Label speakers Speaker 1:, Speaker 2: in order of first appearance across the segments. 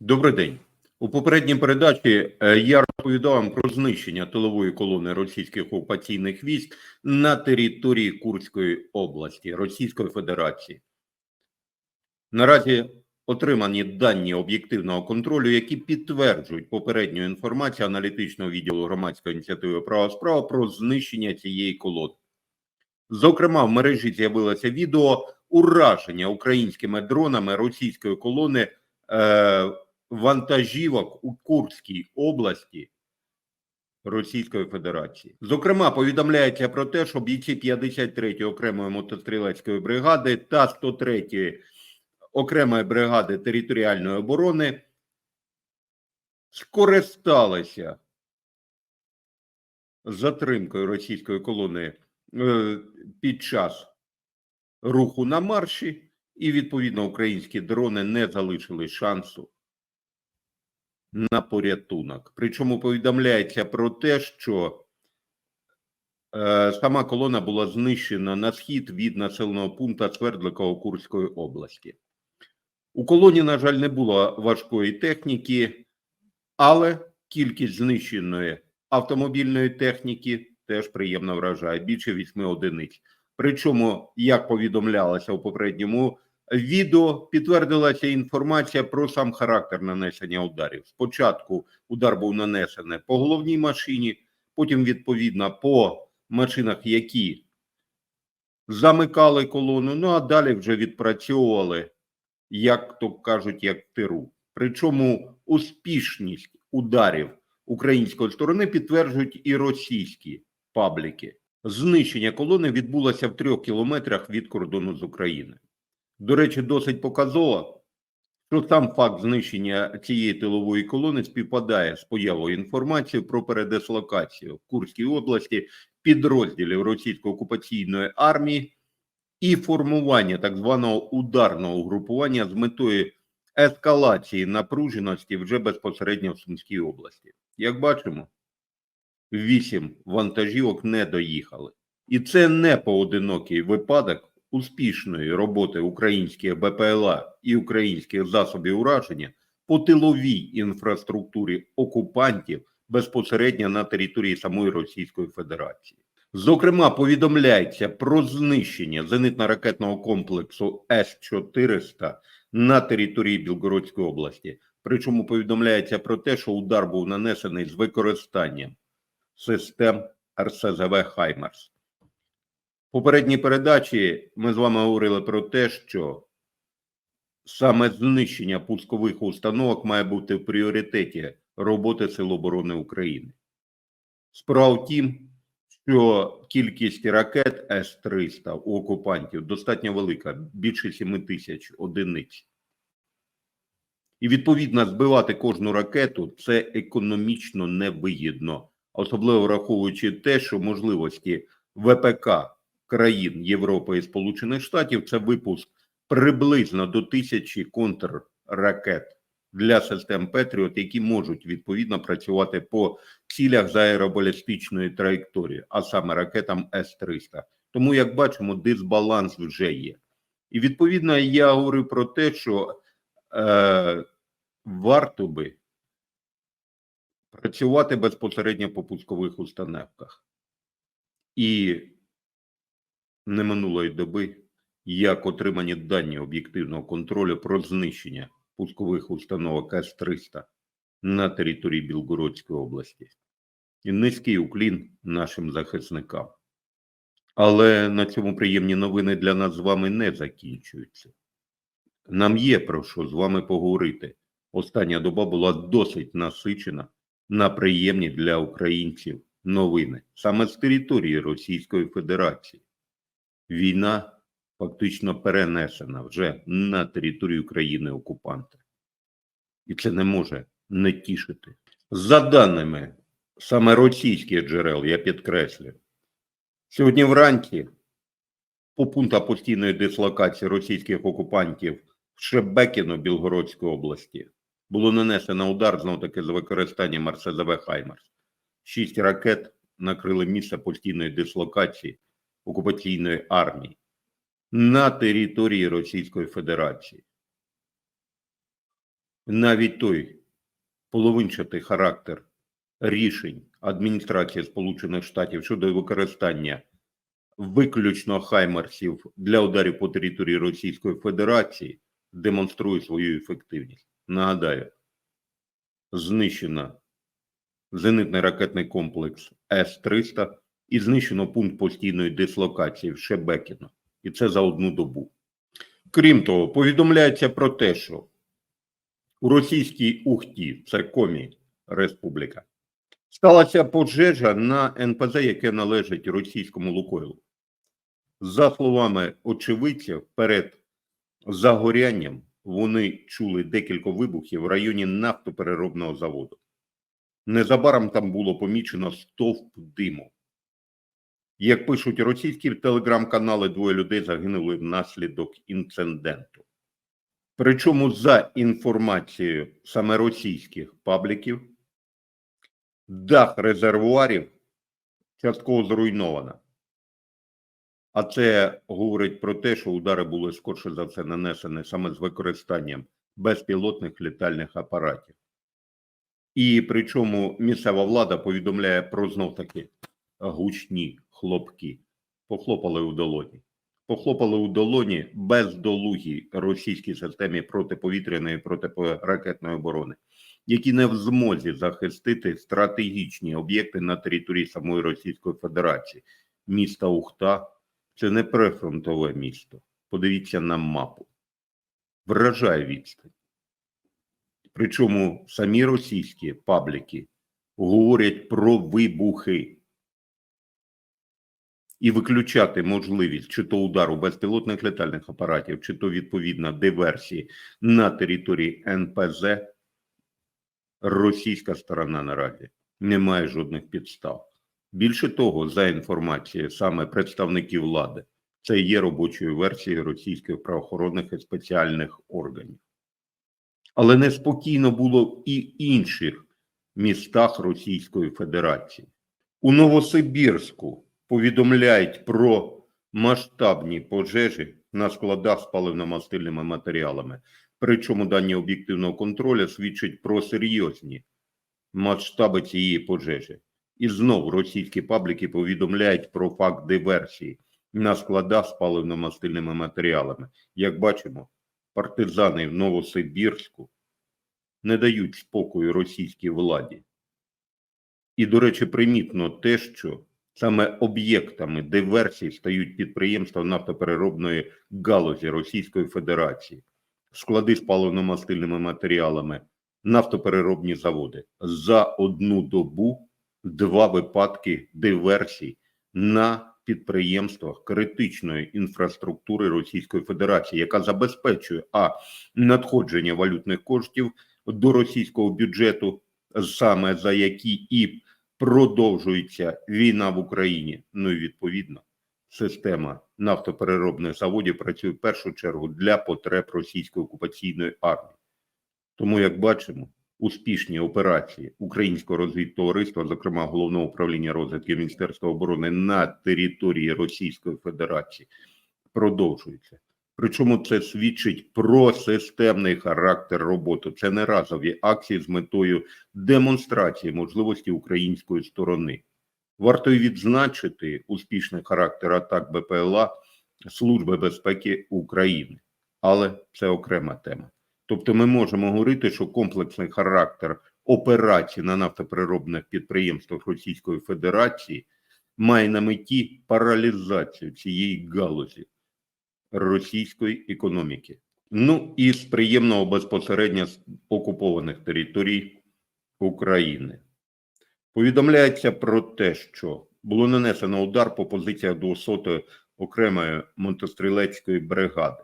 Speaker 1: Добрий день. У попередній передачі е, я розповідав про знищення тилової колони російських окупаційних військ на території Курської області Російської Федерації. Наразі отримані дані об'єктивного контролю, які підтверджують попередню інформацію аналітичного відділу громадської ініціативи права справа про знищення цієї колони. Зокрема, в мережі з'явилося відео ураження українськими дронами російської колони е, вантажівок у Курській області Російської Федерації. Зокрема, повідомляється про те, що бійці 53-ї окремої мотострілецької бригади та 103-ї окремої бригади територіальної оборони скористалися затримкою російської колони е, під час руху на марші, і відповідно українські дрони не залишили шансу на порятунок. Причому повідомляється про те, що е, сама колона була знищена на схід від населеного пункту Свердликова Курської області. У колоні, на жаль, не було важкої техніки, але кількість знищеної автомобільної техніки теж приємно вражає більше 8 одиниць. Причому, як повідомлялося у попередньому відео, підтвердилася інформація про сам характер нанесення ударів. Спочатку удар був нанесений по головній машині, потім, відповідно, по машинах, які замикали колону. Ну а далі вже відпрацьовували, як то кажуть, як тиру. Причому успішність ударів української сторони підтверджують і російські пабліки. Знищення колони відбулося в трьох кілометрах від кордону з Україною. До речі, досить показово, що сам факт знищення цієї тилової колони співпадає з появою інформації про передислокацію в Курській області підрозділів російської окупаційної армії і формування так званого ударного угрупування з метою ескалації напруженості вже безпосередньо в Сумській області. Як бачимо, вісім вантажівок не доїхали. І це не поодинокий випадок успішної роботи українських БПЛА і українських засобів ураження по тиловій інфраструктурі окупантів безпосередньо на території самої Російської Федерації. Зокрема, повідомляється про знищення зенитно-ракетного комплексу С-400 на території Білгородської області. Причому повідомляється про те, що удар був нанесений з використанням систем РСЗВ Хаймерс. Попередній передачі ми з вами говорили про те, що саме знищення пускових установок має бути в пріоритеті роботи Сил оборони України. Справа в тім, що кількість ракет С-300 у окупантів достатньо велика, більше 7 тисяч одиниць. І відповідно збивати кожну ракету це економічно невигідно, особливо враховуючи те, що можливості ВПК країн Європи і Сполучених Штатів це випуск приблизно до тисячі контрракет для систем Петріот, які можуть відповідно працювати по цілях за аеробалістичної траєкторії, а саме ракетам С-300. Тому, як бачимо, дисбаланс вже є. І відповідно я говорю про те, що е, варто би працювати безпосередньо по пускових установках. І не минулої доби, як отримані дані об'єктивного контролю про знищення пускових установок С-300 на території Білгородської області. І низький уклін нашим захисникам. Але на цьому приємні новини для нас з вами не закінчуються. Нам є про що з вами поговорити. Остання доба була досить насичена на приємні для українців новини саме з території Російської Федерації. Війна фактично перенесена вже на територію країни окупанта. І це не може не тішити. За даними саме російських джерел, я підкреслю, сьогодні вранці по пунктах постійної дислокації російських окупантів в Шебекіно Білгородської області було нанесено удар знов таки з використанням РСЗВ Хаймерс. Шість ракет накрили місце постійної дислокації окупаційної армії на території Російської Федерації. навіть той половинчатий характер рішень адміністрації Сполучених Штатів щодо використання виключно хаймерсів для ударів по території Російської Федерації демонструє свою ефективність. Нагадаю, знищено зенитний ракетний комплекс С-300 і знищено пункт постійної дислокації в Шебекіно. І це за одну добу. Крім того, повідомляється про те, що у російській Ухті, це Комі Республіка, сталася пожежа на НПЗ, яке належить російському Лукойлу. За словами очевидців, перед загорянням вони чули декілька вибухів в районі нафтопереробного заводу. Незабаром там було помічено стовп диму. Як пишуть російські телеграм-канали, двоє людей загинули внаслідок інциденту. Причому, за інформацією саме російських пабліків, дах резервуарів частково зруйновано. А це говорить про те, що удари були скорше за все нанесені саме з використанням безпілотних літальних апаратів. І причому місцева влада повідомляє про знов таки гучні хлопки. Похлопали у долоні. Похлопали у долоні бездолугій російській системі протиповітряної протиракетної оборони, які не в змозі захистити стратегічні об'єкти на території самої Російської Федерації. Міста Ухта це не прифронтове місто. Подивіться на мапу. Вражає відстань. Причому самі російські пабліки говорять про вибухи і виключати можливість чи то удару безпілотних літальних апаратів, чи то відповідно диверсії на території НПЗ. Російська сторона наразі не має жодних підстав. Більше того, за інформацією саме представників влади, це є робочою версією російських правоохоронних і спеціальних органів. Але неспокійно було і інших містах Російської Федерації. У Новосибірську повідомляють про масштабні пожежі на складах з паливно-мастильними матеріалами. Причому дані об'єктивного контролю свідчать про серйозні масштаби цієї пожежі. І знову російські пабліки повідомляють про факт диверсії на складах з паливно-мастильними матеріалами. Як бачимо, партизани в Новосибірську не дають спокою російській владі. І, до речі, примітно те, що саме об'єктами диверсій стають підприємства нафтопереробної галузі Російської Федерації, склади з паливно-мастильними матеріалами, нафтопереробні заводи. За одну добу два випадки диверсій на підприємствах критичної інфраструктури Російської Федерації, яка забезпечує а надходження валютних коштів до російського бюджету, саме за які і продовжується війна в Україні. Ну і відповідно, система нафтопереробних заводів працює в першу чергу для потреб російської окупаційної армії. Тому, як бачимо, успішні операції українського розвідтовариства, зокрема головного управління розвідки Міністерства оборони на території Російської Федерації, продовжуються. Причому це свідчить про системний характер роботи. Це не разові акції з метою демонстрації можливості української сторони. Варто й відзначити успішний характер атак БПЛА Служби безпеки України, але це окрема тема. Тобто, ми можемо говорити, що комплексний характер операцій на нафтопереробних підприємствах Російської Федерації має на меті паралізацію цієї галузі російської економіки. Ну і з приємного безпосередньо з окупованих територій України. Повідомляється про те, що було нанесено удар по позиціях 200-ї окремої мотострілецької бригади.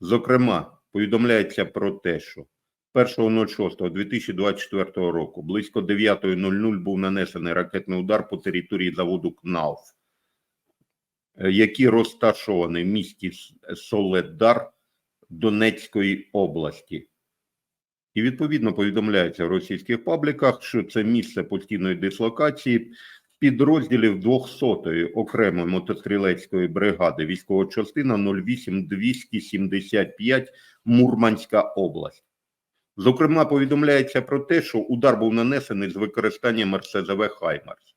Speaker 1: Зокрема, повідомляється про те, що 1.06.2024 року близько 9.00 був нанесений ракетний удар по території заводу КНАУФ, е, який розташований в місті Соледар Донецької області. І відповідно повідомляється в російських пабліках, що це місце постійної дислокації підрозділів 200-ї окремої мотострілецької бригади військова частина 08275 Мурманська область. Зокрема, повідомляється про те, що удар був нанесений з використанням РСЗВ Хаймарс.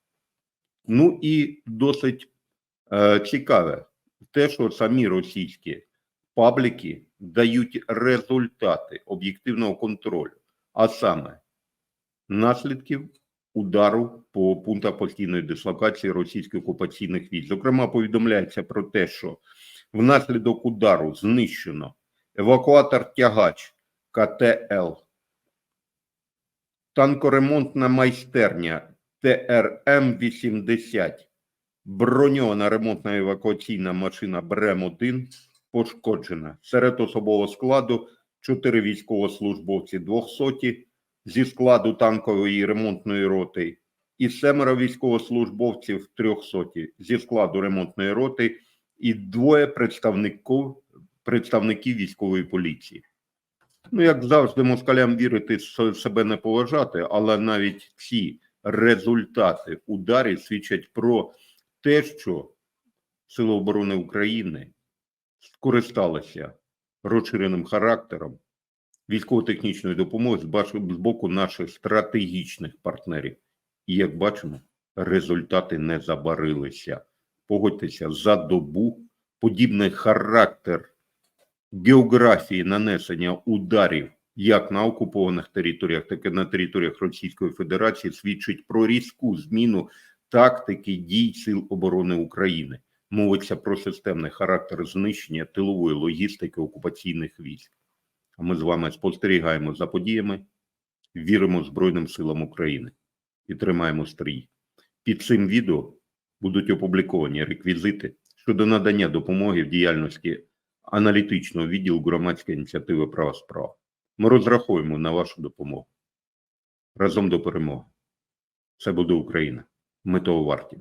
Speaker 1: Ну і досить цікаве те, що самі російські пабліки дають результати об'єктивного контролю, а саме наслідків удару по пунктах постійної дислокації російських окупаційних військ. Зокрема, повідомляється про те, що внаслідок удару знищено евакуатор тягач КТЛ, танкоремонтна майстерня ТРМ-80, броньована ремонтна евакуаційна машина БРЕМ-1 пошкоджена. Серед особового складу 4 військовослужбовці 200 зі складу танкової ремонтної роти і семеро військовослужбовців 300 зі складу ремонтної роти і двоє представників, представників військової поліції. Ну, як завжди, москалям вірити себе не поважати, але навіть ці результати ударів свідчать про те, що Сили оборони України скористалися розширеним характером військово-технічної допомоги з боку наших стратегічних партнерів. І як бачимо, результати не забарилися. Погодьтеся, за добу подібний характер географії нанесення ударів як на окупованих територіях, так і на територіях Російської Федерації свідчить про різку зміну тактики дій Сил оборони України. Мовиться про системний характер знищення тилової логістики окупаційних військ. А ми з вами спостерігаємо за подіями, віримо Збройним силам України і тримаємо стрій. Під цим відео будуть опубліковані реквізити щодо надання допомоги в діяльності аналітичного відділу громадської ініціативи права справ. Ми розраховуємо на вашу допомогу. Разом до перемоги. Це буде Україна. Ми того варті.